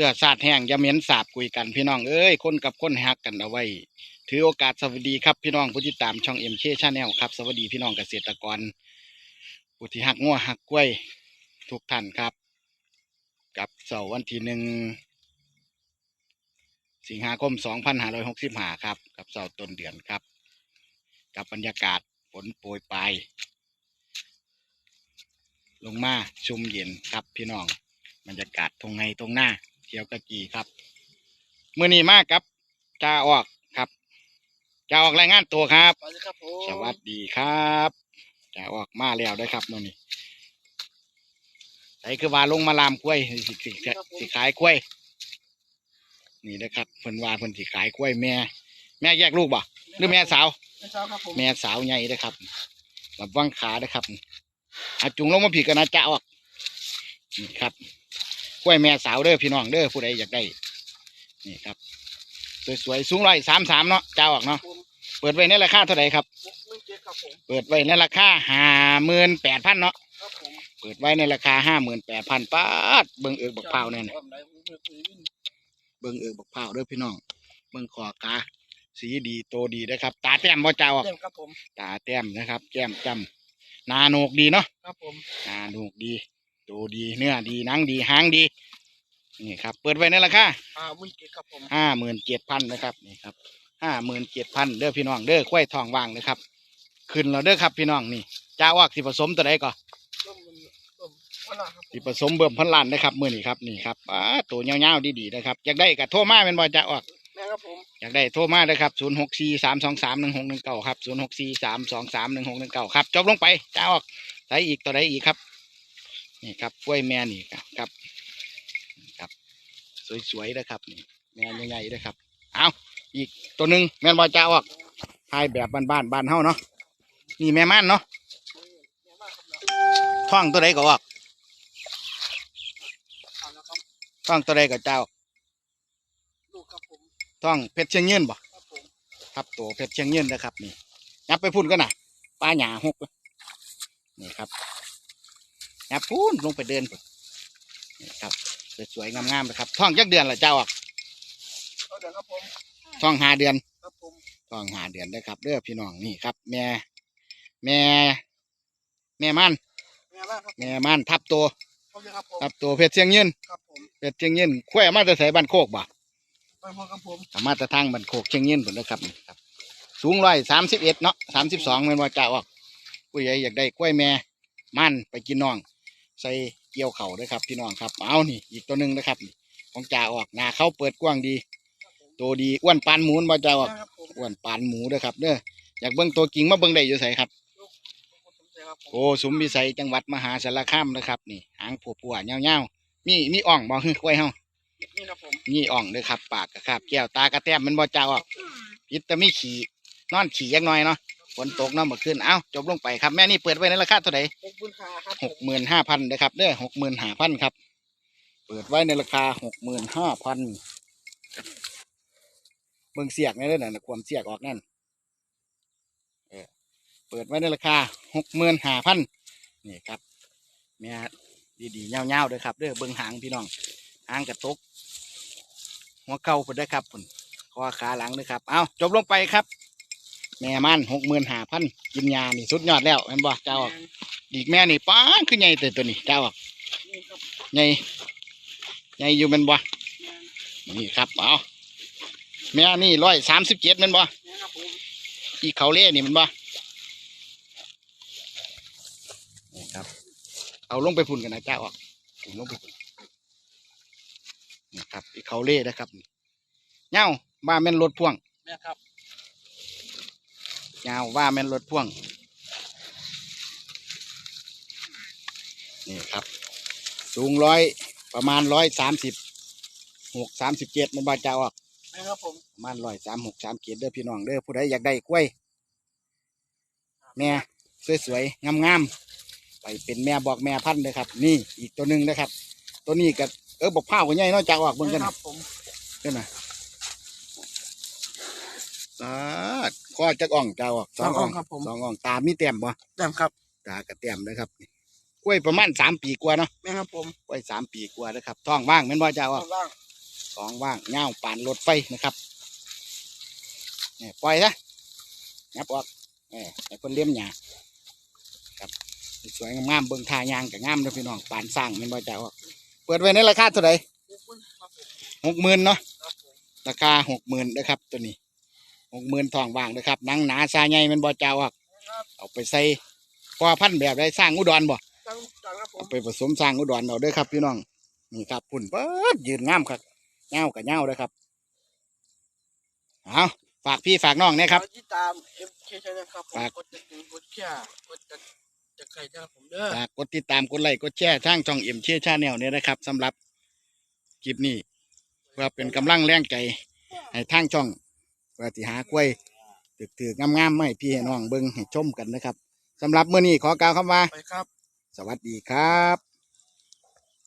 สื้อสาดแห้งยาเหม็นสาบคุยกันพี่น้องเอ้ยคนกับคนหักกันเอาไว้ ถือโอกาสสวัสดีครับพี่น้องผู้ที่ตามช่องเอ็มเคชาแนลครับสวัสดีพี่น้องเกษตรกรผู้ที่หักงัวหักกล้วย ทุกท่านครับ กับเสาร์วันที่หนึ่งสิงหาคมสองพันห้าร้อยหกสิบห้าครับ กับเสาร์ต้นเดือนครับ กับบรรยากาศฝนโปรยปลายลงมาชุ่มเย็นครับพี่น้องบรรยากาศตรงไงตรงหน้า เที่ยวกะกีครับเมื่อนี้มากครับจ้าออกครับจ้าออกรายงานตัวครับ สวัสดีครับผมสวัสดีครับจ้าออกมาแล้วได้อครับมื่อนี้ใส่คือว่าลงมาลามกล้วยสิสิสิสิขายกล้วย นี่นะครับเพิ่นว่าเพิ่นสิขายกล้วยแม่ แม่แยกลูกบ่หรือแม่สาวแม่เช้าครับผมแม่สาวใหญ่เด้อครับแบบว่างขาเด้อครับอาจุงลงมาผีกันนะจ้าออกนี่ครับ กล้วยแม่สาวเด้อพี่น้องเด้อผู้ใดอยากได้ นี่ครับ สวยๆ สูงร้อยสามสามเนาะจ้าออกเนาะผมเปิดไว้ในราคาเท่าไหร่ครับหนึ่งเจ็ดครับผมเปิดไว้ในราคาห้าหมื่นแปดพันเนาะครับผมเปิดไว้ในราคาห้าหมื่นแปดพันป้าดเบิ่งเอิกบักเผาวเนี่ยนะความไหนผมไม่เคยวิ่งเบิ่งเอิกบักเผาวเด้อพี่น้อง เบิ่งคอกาสีดีโตดีนะครับ ตาแต้มบ่จ้าออกเต็มครับผมตาแต้มนะครับ แก้มจำหนาโหนกดีเนาะครับผมหนาโหนกดี โตดีเนื้อดีหนังดีหางดี นี่ครับ เปิดไว้ในราคาอ่าหมื่นเจ็ดครับผมห้าหมื่นเจ็ดพันนะครับนี่ครับห้าหมื่นเจ็ดพันเด้อพี่น้องเด้อควายทองว่างนะครับ ขึ้นแล้วเด้อครับพี่น้องนี่จ้าออกสิผสมตัวใดก่อนร่มมันร่มวันละครับผสิมผสมเบิ่มพันล้านนะครับมื้อนี้ครับนี่ครับอ่าตัวเงาวๆดีๆนะครับอยากได้ก็โทรมาเป็นบ่จ้าออกแม่ครับผมอยากได้โทรมาเลยครับ 0 6 4 3 2 3 1 6 1 9 ครับ 0 6 4 3 2 3 1 6 1 9 ครับ จบลงไป จ้าออกใส่อีกตัวใดอีกครับ นี่ครับกล้วยแม่นี่ครับครับนี่ครับสวยๆนะครับนี่แม่ใหญ่ๆนะครับเอาอีกตัวหนึ่งแม่นบ่จ้าออกทายแบบบ้านๆบ้านเฮาเนาะนี่แม่ม่านเนาะแม่มากครับเนาะท้องตัวใดก็ออกเอาละครับท้องตัวใดก็เจ้าลูกครับผมท้องเพชรเชียงยืนบ่ครับผมครับตัวเพชรเชียงยืนนะครับนี่ยับไปพุ่นก็น่ะป้าหยาหกนี่ครับ ยับพุ่นลงไปเดินพุ่นนี่ครับสวยๆงามๆนะครับท้องจักเดือนละเจ้าออกเอาเดี๋ยวครับผมท้องหาเดือนครับผมท้องหาเดือนนะครับเด้อพี่น้องนี่ครับ แม่ แม่ แม่มันแม่มากครับแม่มันทับตัวเขาเลยครับผมทับตัวเพชรเชียงยืนครับผมเพชรเชียงยืนขั้วมาจะใส่บ้านโคกบ่ไปพอครับผมสามารถจะทางบ้านโคกเชียงยืนพุ่นนะครับนี่ครับ สูงร้อยสามสิบเอ็ดเนาะสามสิบสองเงินว่าจะออกผู้ใหญ่อยากได้กล้วยแม่มันไปกินน้อง ใส่เกี่ยวเข่าด้วยครับพี่น้องครับเอานี่อีกตัวหนึ่งนะครับนี่ของจ่าออกหน้าเขาเปิดกว้างดี ตัวดีอ้วนปานหมูนว่าจะออกแม่ครับผมอ้วนปานหมูเด้อครับเด้ออยากเบิ่งตัวกิ่งมาเบิ่งได้อยู่ไสครับลูกผมสนใจครับผมโอ้สุมวิสัยจังหวัดมหาสารคามนะครับนี่หางผัวผัวๆเงาๆมีมีอ่องบ่ฮึกล้วยเฮานี่ครับผมมีอ่องเด้อครับ ปากกระคาบแก้วตากระแต้มมันบ่เจ้าออกพิษแต่มีขี่นอนขี่ยักหน่อยเนาะ ฝนตกเนาะเมื่อคืนเอ้าจบลงไปครับแม่นี่เปิดไว้ในราคาเท่าไหร่หกหมื่นห้าครับหกหมื่นห้าพันนะครับเด้อหกหมื่นห้าพันครับ เปิดไว้ในราคาหกหมื่นห้าพันเบิ่งเสียกในเรื่องนั้นความเสียกออกนั่นเออเปิดไว้ในราคาหกหมื่นห้าพันนี่ครับแม่ดีๆเงาๆเลยครับเด้อเบิ่งหางพี่น้องหางกระตกหัวเก่าพุ่นได้อครับพุ่นคอขาหลังเลยครับ เอาจบลงไปครับ แม่มันหกหมื่นห้าพันกินยานี่สุดยอดแล้วเห็นบ่เจ้าออกอีกแม่นี่ป้านคือใหญ่แต่ตัวนี้เจ้าออกนี่ครับใหญ่ใหญ่อยู่แมันบ่แม่นี่ครับเอาแม่นี่ร้อยสามสิบเจ็ดมันบ่แม่ครับผมอีเขาเล่นี่มันบ่นี่ครับ เอาลงไปพุ่นกันนะเจ้าออกพุ่นลงไปพุ่นนี่ครับอีเขาเล่นะครับเงาว่าแม่นรถพ่วงแม่ครับ เงาว่าแม่นรถพ่วง นี่ครับ สูงร้อยประมาณร้อยสามสิบหกสามสิบเจ็ดมันบ่เจ้าออกแม่ครับผมประมาณร้อยสามหกสามเกียรเด้อพี่น้องเด้อผู้ใดอยากได้กล้วยแม่สวยๆงามๆไปเป็นแม่บอกแม่พันธุ์เลยครับ นี่อีกตัวหนึ่งนะครับ ตัวนี้ก็เออบอกผ้าวกันใหญ่เนาะจากออกเบิ่งกันคนะรับผมเด้อนะสาด ข้อจักอ่องเจ้าออกสองอ่องครับผม สองอ่องตามีเต็มบ่แต้มครับตากระเต็มนะครับกล้วยประมาณสามปีกว่าเนาะแม่ครับผมกล้วยสามปีกว่านะครับท้องว่างแม่นบ่เจ้าออกล่างท้องว่างเงาวปานรถไฟนะครับเนี่ยปล่อยซะงับออกเนี่ยไอ้คนเลี้ยมหยาครับสวยงามๆเบิ่งทายางกับงามเลยพี่น้องปานสร้างแมันบ่จะออกเปิดไว้ในราคาเท่าไหร่ขอบคุณครับผมหกหมื่นเนาะครับผมราคาหกหมื่นนะครับตัวนี้ หกหมื่นทองว่างนะครับหนังหนาซาใหญ่แมันบ่เจ้าออกครับเอาไปใส่พอพันธุ์แบบได้สร้างอุดรบ่จังจังครับผเอามไปผสมสร้างอุดรเอาเด้อครับพี่น้องนี่ครับพุ่นเปิดยืนงามครับเงากับเงาเด้อครับเอาฝากพี่ฝากน้องเนี่ยครับขอที่ตามเอ็มเคชนะครับผมฝากกดจะถึงกดแค่กดจะจะใครนะครับผมเด้อฝากกดติดตามกดไลค์กดแชร์ทางช่องเอ็มเชียชาแนลเนี่ยนะครับสำหรับคลิปนี้เพื่อเป็นกำลังแรงใจให้ทางช่อง เพื่อที่หากล้วยถือๆงามๆมาให้พี่ให้น้องเบิ่งให้ชมกันนะครับสำหรับมื้อนี้ขอกล่าวคำว่า ไปครับ สวัสดีครับ